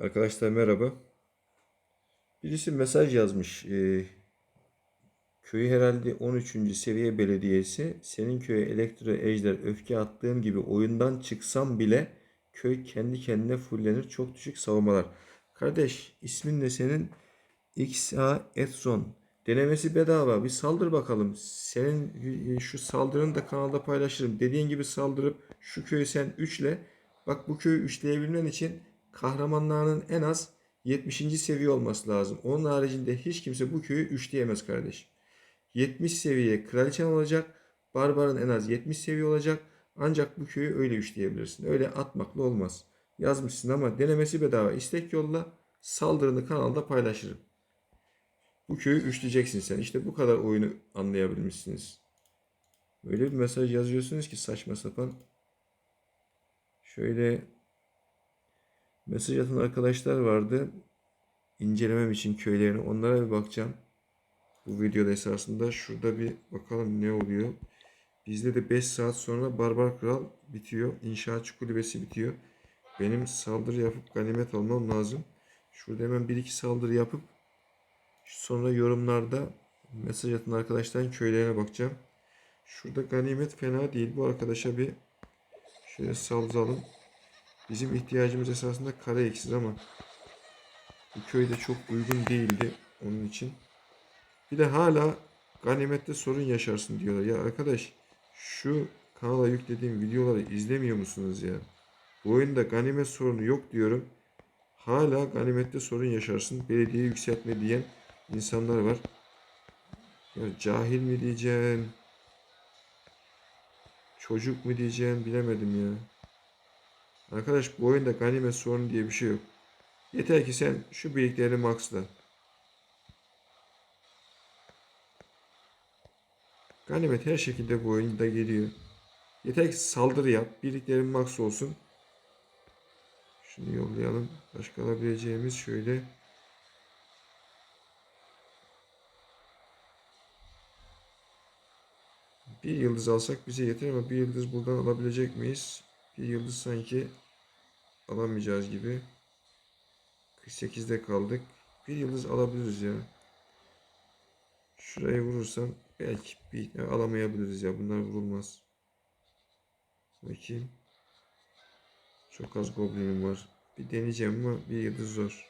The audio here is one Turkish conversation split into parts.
Arkadaşlar merhaba. Birisi mesaj yazmış. Ee, köyü herhalde 13. seviye belediyesi. Senin köye elektro ejder öfke attığın gibi oyundan çıksam bile köy kendi kendine fullenir. Çok düşük savunmalar. Kardeş ismin ne senin? XA Etson. Denemesi bedava. Bir saldır bakalım. Senin şu saldırını da kanalda paylaşırım. Dediğin gibi saldırıp şu köyü sen üçle. Bak bu köyü üçleyebilmen için kahramanlarının en az 70. seviye olması lazım. Onun haricinde hiç kimse bu köyü üçleyemez kardeş. 70 seviye kraliçen olacak. Barbarın en az 70 seviye olacak. Ancak bu köyü öyle üçleyebilirsin. Öyle atmakla olmaz. Yazmışsın ama denemesi bedava. İstek yolla. Saldırını kanalda paylaşırım. Bu köyü üçleyeceksin sen. İşte bu kadar oyunu anlayabilmişsiniz. Böyle bir mesaj yazıyorsunuz ki saçma sapan. Şöyle mesaj atan arkadaşlar vardı. İncelemem için köylerini onlara bir bakacağım. Bu videoda esasında şurada bir bakalım ne oluyor. Bizde de 5 saat sonra Barbar Kral bitiyor. İnşaatçı kulübesi bitiyor. Benim saldırı yapıp ganimet almam lazım. Şurada hemen 1-2 saldırı yapıp sonra yorumlarda mesaj atan arkadaşların köylerine bakacağım. Şurada ganimet fena değil. Bu arkadaşa bir şöyle saldıralım. Bizim ihtiyacımız esasında kara eksiz ama bu köyde çok uygun değildi onun için. Bir de hala ganimette sorun yaşarsın diyorlar. Ya arkadaş şu kanala yüklediğim videoları izlemiyor musunuz ya? Bu oyunda ganimet sorunu yok diyorum. Hala ganimette sorun yaşarsın. Belediye yükseltme diyen insanlar var. Ya cahil mi diyeceğim? Çocuk mu diyeceğim bilemedim ya. Arkadaş bu oyunda ganimet sorunu diye bir şey yok. Yeter ki sen şu birliklerini maxla. Ganimet her şekilde bu oyunda geliyor. Yeter ki saldırı yap. Birliklerin max olsun. Şunu yollayalım. Başka alabileceğimiz şöyle. Bir yıldız alsak bize yeter ama bir yıldız buradan alabilecek miyiz? Bir yıldız sanki alamayacağız gibi. 48'de kaldık. Bir yıldız alabiliriz ya. Şuraya vurursam belki bir alamayabiliriz ya. Bunlar vurulmaz. Bakayım. Çok az goblinim var. Bir deneyeceğim ama bir yıldız zor.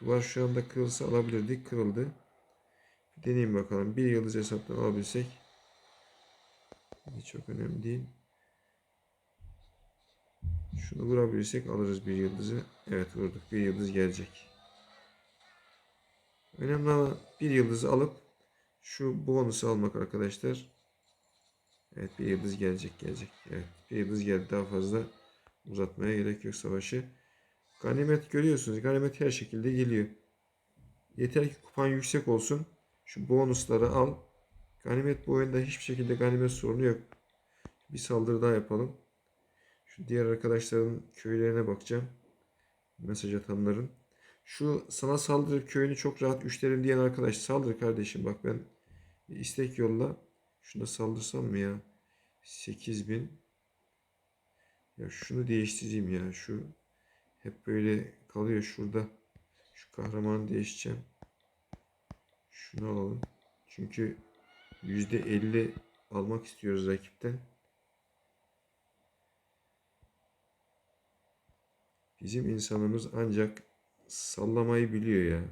Duvar şu anda kırılsa alabilirdik. Kırıldı. Bir deneyeyim bakalım. Bir yıldız hesaptan alabilsek. Çok önemli değil. Şunu vurabilirsek alırız bir yıldızı. Evet vurduk. Bir yıldız gelecek. Önemli olan bir yıldızı alıp şu bonusu almak arkadaşlar. Evet bir yıldız gelecek gelecek. Evet bir yıldız geldi. Daha fazla uzatmaya gerek yok savaşı. Ganimet görüyorsunuz. Ganimet her şekilde geliyor. Yeter ki kupan yüksek olsun. Şu bonusları al. Ganimet bu oyunda hiçbir şekilde ganimet sorunu yok. Bir saldırı daha yapalım. Şu diğer arkadaşların köylerine bakacağım. Mesaj atanların. Şu sana saldırıp köyünü çok rahat üçlerim diyen arkadaş saldır kardeşim. Bak ben istek yolla. Şuna saldırsam mı ya? 8000 Ya şunu değiştireyim ya. Şu hep böyle kalıyor şurada. Şu kahramanı değişeceğim. Şunu alalım. Çünkü %50 almak istiyoruz rakipten. Bizim insanımız ancak sallamayı biliyor ya.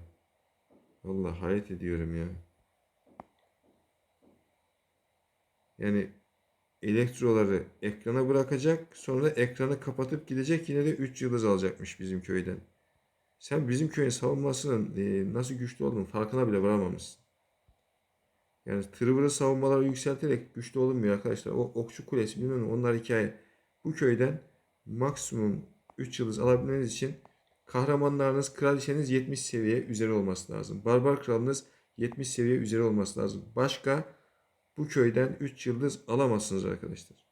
Vallahi hayret ediyorum ya. Yani elektroları ekrana bırakacak, sonra ekranı kapatıp gidecek yine de 3 yıldız alacakmış bizim köyden. Sen bizim köyün savunmasının e, nasıl güçlü olduğunu farkına bile varamamışsın. Yani tırvırı savunmaları yükselterek güçlü olunmuyor arkadaşlar. O okçu kulesi bilmem onlar hikaye. Bu köyden maksimum 3 yıldız alabilmeniz için kahramanlarınız, kraliçeniz 70 seviye üzeri olması lazım. Barbar kralınız 70 seviye üzeri olması lazım. Başka bu köyden 3 yıldız alamazsınız arkadaşlar.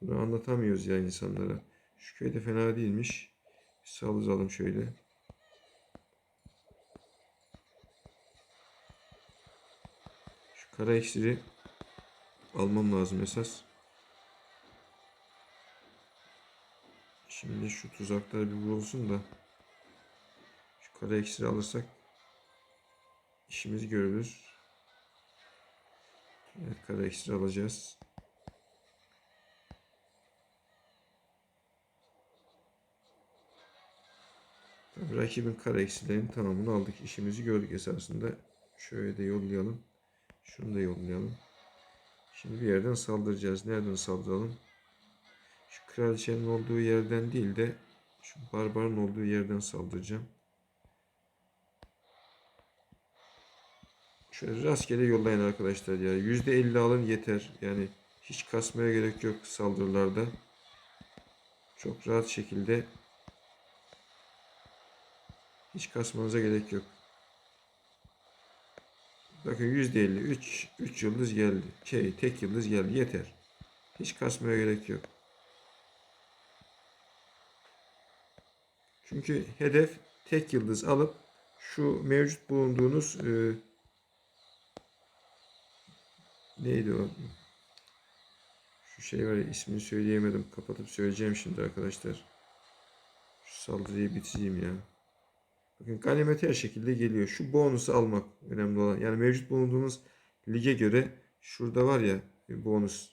Bunu anlatamıyoruz ya insanlara. Şu köyde fena değilmiş. Bir saldıralım şöyle. Şu kara iksiri almam lazım esas. Şimdi şu tuzaklar bir vurulsun da şu kare eksiri alırsak işimiz görülür. Evet kare eksiri alacağız. Tabii rakibin kare eksilerinin tamamını aldık. İşimizi gördük esasında. Şöyle de yollayalım. Şunu da yollayalım. Şimdi bir yerden saldıracağız. Nereden saldıralım? Kraliçenin olduğu yerden değil de şu barbarın olduğu yerden saldıracağım. Şöyle rastgele yollayın arkadaşlar ya. %50 alın yeter. Yani hiç kasmaya gerek yok saldırılarda. Çok rahat şekilde hiç kasmanıza gerek yok. Bakın %50 3 3 yıldız geldi. Şey tek yıldız geldi yeter. Hiç kasmaya gerek yok. Çünkü hedef tek yıldız alıp şu mevcut bulunduğunuz e, neydi o? Şu şey var ya ismini söyleyemedim. Kapatıp söyleyeceğim şimdi arkadaşlar. Şu saldırıyı bitireyim ya. Bakın ganimet her şekilde geliyor. Şu bonusu almak önemli olan. Yani mevcut bulunduğumuz lige göre şurada var ya bir bonus.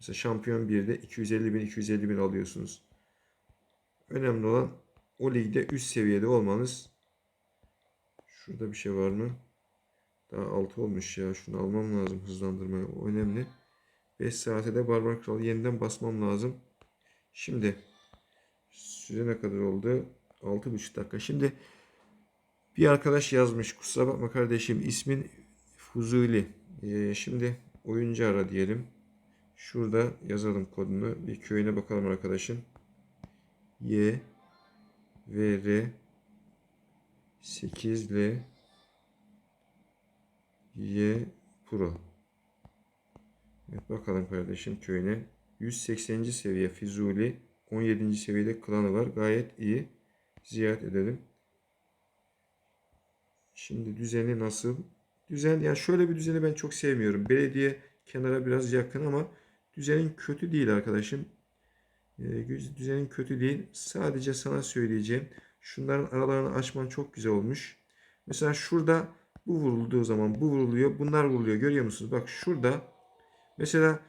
Mesela şampiyon 1'de 250 bin 250 bin alıyorsunuz. Önemli olan o ligde üst seviyede olmanız. Şurada bir şey var mı? Daha 6 olmuş ya. Şunu almam lazım hızlandırmaya. O önemli. 5 saate de Barbar Kralı yeniden basmam lazım. Şimdi süre ne kadar oldu? 6,5 dakika. Şimdi bir arkadaş yazmış. Kusura bakma kardeşim. ismin Fuzuli. Ee, şimdi oyuncu ara diyelim. Şurada yazalım kodunu. Bir köyüne bakalım arkadaşın. Y V R 8 L Y Pro. Evet bakalım kardeşin köyüne. 180. seviye Fizuli. 17. seviyede klanı var. Gayet iyi. Ziyaret edelim. Şimdi düzeni nasıl? Düzen yani şöyle bir düzeni ben çok sevmiyorum. Belediye kenara biraz yakın ama düzenin kötü değil arkadaşım. Ee, düzenin kötü değil. Sadece sana söyleyeceğim. Şunların aralarını açman çok güzel olmuş. Mesela şurada bu vurulduğu zaman bu vuruluyor. Bunlar vuruluyor. Görüyor musunuz? Bak şurada mesela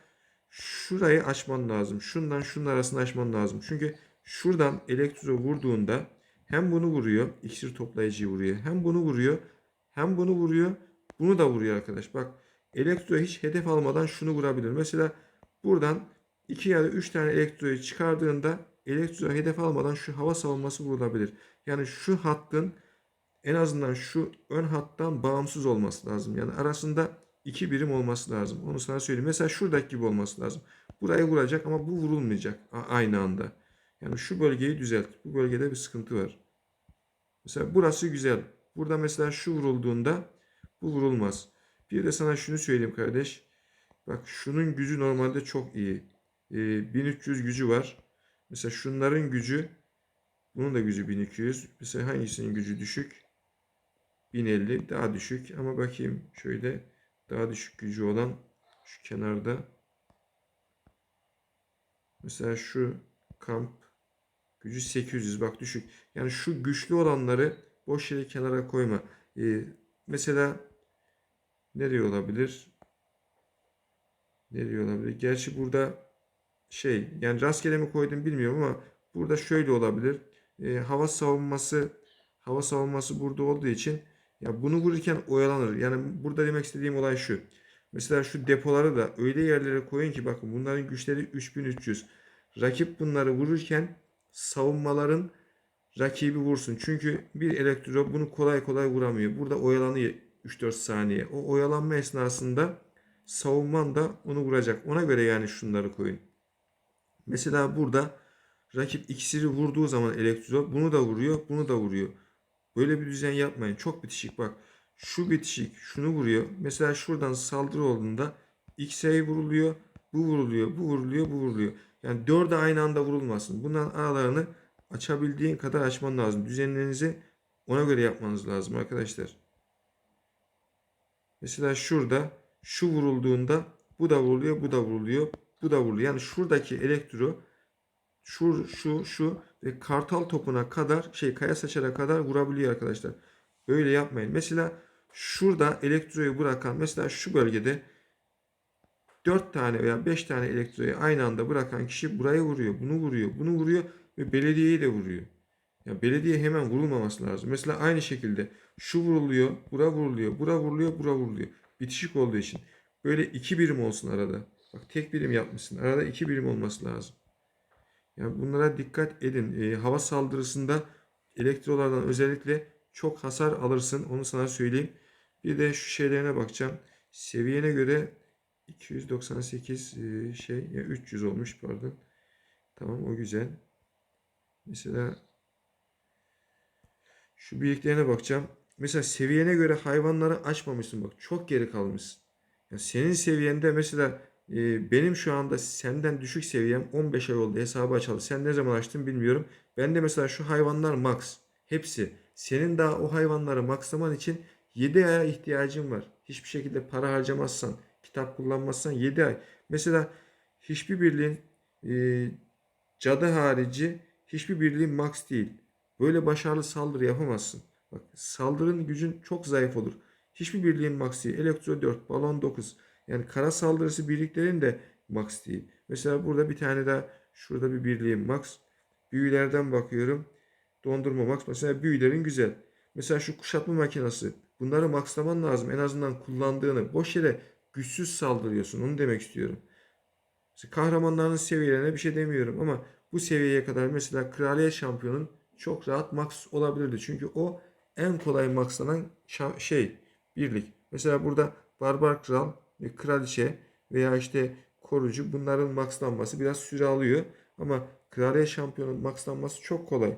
şurayı açman lazım. Şundan şunun arasını açman lazım. Çünkü şuradan elektro vurduğunda hem bunu vuruyor. iksir toplayıcıyı vuruyor. Hem bunu vuruyor. Hem bunu vuruyor. Bunu da vuruyor arkadaş. Bak elektro hiç hedef almadan şunu vurabilir. Mesela buradan 2 ya da 3 tane elektroyu çıkardığında elektro hedef almadan şu hava savunması vurulabilir. Yani şu hattın en azından şu ön hattan bağımsız olması lazım. Yani arasında iki birim olması lazım. Onu sana söyleyeyim. Mesela şuradaki gibi olması lazım. Burayı vuracak ama bu vurulmayacak aynı anda. Yani şu bölgeyi düzelt. Bu bölgede bir sıkıntı var. Mesela burası güzel. Burada mesela şu vurulduğunda bu vurulmaz. Bir de sana şunu söyleyeyim kardeş. Bak şunun gücü normalde çok iyi. Ee, 1300 gücü var. Mesela şunların gücü bunun da gücü 1200. Mesela hangisinin gücü düşük? 1050 daha düşük ama bakayım şöyle daha düşük gücü olan şu kenarda mesela şu kamp gücü 800 bak düşük. Yani şu güçlü olanları boş yere kenara koyma. Ee, mesela nereye olabilir? Nereye olabilir? Gerçi burada şey yani rastgele mi koydum bilmiyorum ama burada şöyle olabilir. Ee, hava savunması hava savunması burada olduğu için ya bunu vururken oyalanır. Yani burada demek istediğim olay şu. Mesela şu depoları da öyle yerlere koyun ki bakın bunların güçleri 3300. Rakip bunları vururken savunmaların rakibi vursun. Çünkü bir elektro bunu kolay kolay vuramıyor. Burada oyalanıyor 3-4 saniye. O oyalanma esnasında savunman da onu vuracak. Ona göre yani şunları koyun. Mesela burada rakip iksiri vurduğu zaman elektro bunu da vuruyor, bunu da vuruyor. Böyle bir düzen yapmayın. Çok bitişik bak. Şu bitişik şunu vuruyor. Mesela şuradan saldırı olduğunda X'e vuruluyor. Bu vuruluyor. Bu vuruluyor. Bu vuruluyor. Yani dörde aynı anda vurulmasın. Bunların aralarını açabildiğin kadar açman lazım. Düzenlerinizi ona göre yapmanız lazım arkadaşlar. Mesela şurada şu vurulduğunda bu da vuruluyor. Bu da vuruluyor. Bu da vuruluyor. Yani şuradaki elektro şu şu şu ve kartal topuna kadar şey kaya saçara kadar vurabiliyor arkadaşlar. Böyle yapmayın. Mesela şurada elektroyu bırakan mesela şu bölgede 4 tane veya 5 tane elektroyu aynı anda bırakan kişi buraya vuruyor, bunu vuruyor, bunu vuruyor ve belediyeyi de vuruyor. Ya belediye hemen vurulmaması lazım. Mesela aynı şekilde şu vuruluyor, bura vuruluyor, bura vuruluyor, bura vuruluyor. Bitişik olduğu için. Böyle iki birim olsun arada. Bak tek birim yapmışsın. Arada iki birim olması lazım. Yani bunlara dikkat edin. Ee, hava saldırısında elektrolardan özellikle çok hasar alırsın. Onu sana söyleyeyim. Bir de şu şeylerine bakacağım. Seviyene göre 298 e, şey ya 300 olmuş pardon. Tamam o güzel. Mesela şu büyüklerine bakacağım. Mesela seviyene göre hayvanları açmamışsın bak. Çok geri kalmışsın. Ya senin seviyende mesela benim şu anda senden düşük seviyem 15 ay oldu hesabı açalı. Sen ne zaman açtın bilmiyorum. Ben de mesela şu hayvanlar max. Hepsi. Senin daha o hayvanları maxlaman için 7 aya ihtiyacın var. Hiçbir şekilde para harcamazsan, kitap kullanmazsan 7 ay. Mesela hiçbir birliğin e, cadı harici hiçbir birliğin max değil. Böyle başarılı saldırı yapamazsın. Bak saldırın gücün çok zayıf olur. Hiçbir birliğin max değil. Elektro 4, balon 9. Yani kara saldırısı birliklerin de max değil. Mesela burada bir tane daha şurada bir birliğin max. Büyülerden bakıyorum. Dondurma max. Mesela büyülerin güzel. Mesela şu kuşatma makinesi. Bunları maxlaman lazım. En azından kullandığını. Boş yere güçsüz saldırıyorsun. Onu demek istiyorum. İşte kahramanların seviyelerine bir şey demiyorum ama bu seviyeye kadar mesela Kraliyet Şampiyon'un çok rahat max olabilirdi. Çünkü o en kolay maxlanan şey birlik. Mesela burada Barbar Kral ve Kraliçe veya işte Korucu bunların maxlanması biraz süre alıyor. Ama Kraliyet Şampiyon'un maxlanması çok kolay.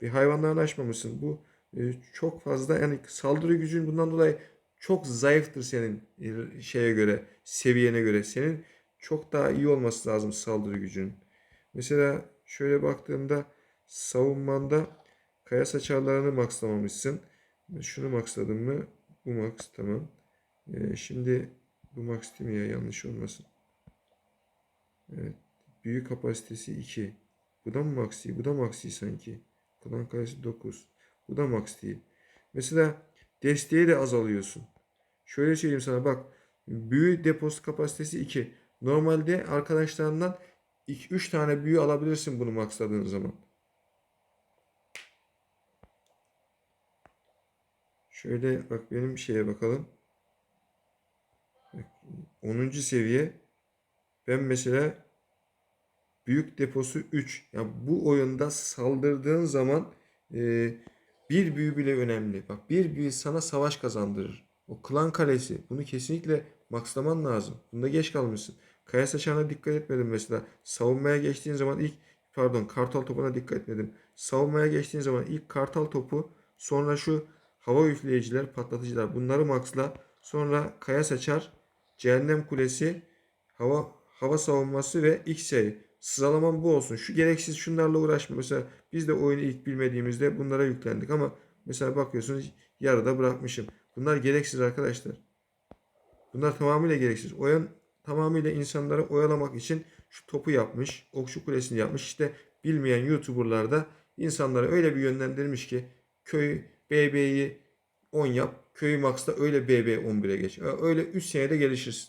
Bir hayvanlarını aşmamışsın. Bu e, çok fazla yani saldırı gücün bundan dolayı çok zayıftır senin e, şeye göre, seviyene göre. Senin çok daha iyi olması lazım saldırı gücün. Mesela şöyle baktığımda savunmanda kaya saçarlarını maxlamamışsın. Şunu maxladın mı? Bu max tamam. Ee, şimdi bu max değil mi ya yanlış olmasın. Evet. Büyük kapasitesi 2. Bu da mı max? Bu da max sanki. Kullan karesi 9. Bu da max değil. Mesela desteği de azalıyorsun. Şöyle söyleyeyim sana bak. Büyü deposu kapasitesi 2. Normalde arkadaşlarından 3 tane büyü alabilirsin bunu maxladığın zaman. Şöyle bak benim şeye bakalım. Bak, 10. seviye. Ben mesela büyük deposu 3. Ya bu oyunda saldırdığın zaman e, bir büyü bile önemli. Bak bir büyü sana savaş kazandırır. O klan kalesi. Bunu kesinlikle maxlaman lazım. Bunda geç kalmışsın. Kaya saçağına dikkat etmedim mesela. Savunmaya geçtiğin zaman ilk pardon kartal topuna dikkat etmedim. Savunmaya geçtiğin zaman ilk kartal topu sonra şu hava üfleyiciler, patlatıcılar bunları maxla. Sonra kaya saçar, cehennem kulesi, hava hava savunması ve X-ray. Sıralaman bu olsun. Şu gereksiz şunlarla uğraşma. Mesela biz de oyunu ilk bilmediğimizde bunlara yüklendik ama mesela bakıyorsunuz yarıda bırakmışım. Bunlar gereksiz arkadaşlar. Bunlar tamamıyla gereksiz. Oyun tamamıyla insanları oyalamak için şu topu yapmış. Okçu kulesini yapmış. İşte bilmeyen YouTuber'lar da insanları öyle bir yönlendirmiş ki köy BB'yi 10 yap. Köyü Max'ta öyle BB 11'e geç. Öyle 3 senede gelişirsin.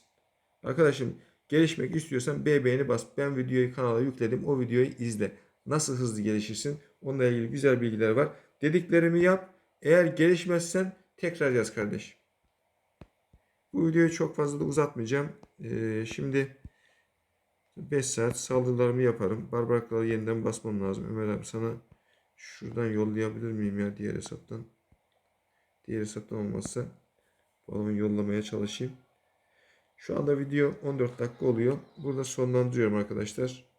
Arkadaşım gelişmek istiyorsan BB'ni bas. Ben videoyu kanala yükledim. O videoyu izle. Nasıl hızlı gelişirsin? Onunla ilgili güzel bilgiler var. Dediklerimi yap. Eğer gelişmezsen tekrar yaz kardeş. Bu videoyu çok fazla da uzatmayacağım. Ee, şimdi 5 saat saldırılarımı yaparım. Barbar Kralı yeniden basmam lazım. Ömer abi sana şuradan yollayabilir miyim ya diğer hesaptan? Diğer hesaptan olmazsa balonu yollamaya çalışayım. Şu anda video 14 dakika oluyor. Burada sonlandırıyorum arkadaşlar.